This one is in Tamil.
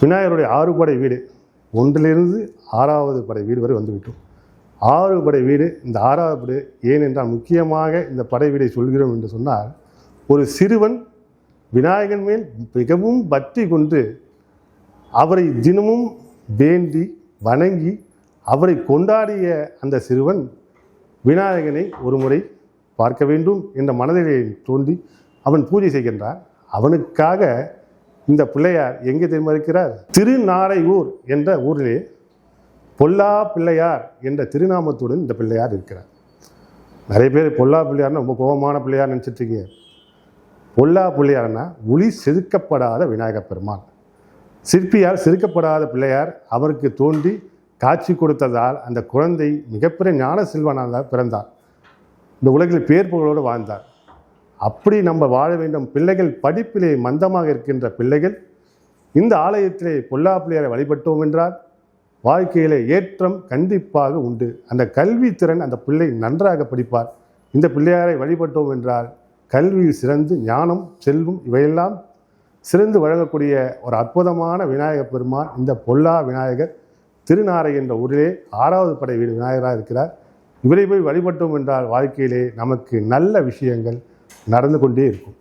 விநாயகருடைய ஆறு படை வீடு. ஒன்றிலிருந்து ஆறாவது படை வீடு வரை வந்துவிட்டோம். ஆறு படை வீடு இந்த ஆறாவது படை ஏனென்றால் முக்கியமாக இந்த படை வீடை சொல்கிறோம் என்று சொன்னால் ஒரு சிறுவன் விநாயகன் மேல் மிகவும் பற்றி கொண்டு அவரை தினமும் வேண்டி வணங்கி அவரை கொண்டாடிய அந்த சிறுவன் விநாயகனை ஒரு முறை பார்க்க வேண்டும் என்ற மனதிலே தோன்றி அவன் பூஜை செய்கின்றான். அவனுக்காக இந்த பிள்ளையார் எங்கே தெரியுமா இருக்கிறார்? திருநாரையூர் என்ற ஊரிலே பொல்லா பிள்ளையார் என்ற திருநாமத்துடன் இந்த பிள்ளையார் இருக்கிறார். நிறைய பேர் பொல்லா பிள்ளையார்னா ரொம்ப கோபமான பிள்ளையார் நினச்சிட்டு இருக்கீங்க பொல்லா பிள்ளையார்னா ஒளி செதுக்கப்படாத விநாயகப் பெருமான் சிற்பியால் செதுக்கப்படாத பிள்ளையார் அவருக்கு தோன்றி காட்சி கொடுத்ததால் அந்த குழந்தை மிகப்பெரிய ஞான செல்வனாக பிறந்தார். இந்த உலகில் பேர் புகழோடு வாழ்ந்தார். அப்படி நம்ம வாழ வேண்டும். பிள்ளைகள் படிப்பிலே மந்தமாக இருக்கின்ற பிள்ளைகள் இந்த ஆலயத்திலே பொல்லா பிள்ளையாரை வழிபட்டோம் என்றால் வாழ்க்கையிலே ஏற்றம் கண்டிப்பாக உண்டு. அந்த கல்வி திறன் அந்த பிள்ளை நன்றாக படிப்பார். இந்த பிள்ளையாரை வழிபட்டோம் என்றால் கல்வியில் சிறந்து ஞானம் செல்வம் இவையெல்லாம் சிறந்து வழங்கக்கூடிய ஒரு அற்புதமான விநாயகர் பெருமான். இந்த பொல்லா விநாயகர் திருநாரை என்ற ஊரிலே ஆறாவது படை வீடு விநாயகராக இருக்கிறார். இவரை போய் வழிபட்டோம் என்றால் வாழ்க்கையிலே நமக்கு நல்ல விஷயங்கள் நடந்து கொண்டே இருக்கும்.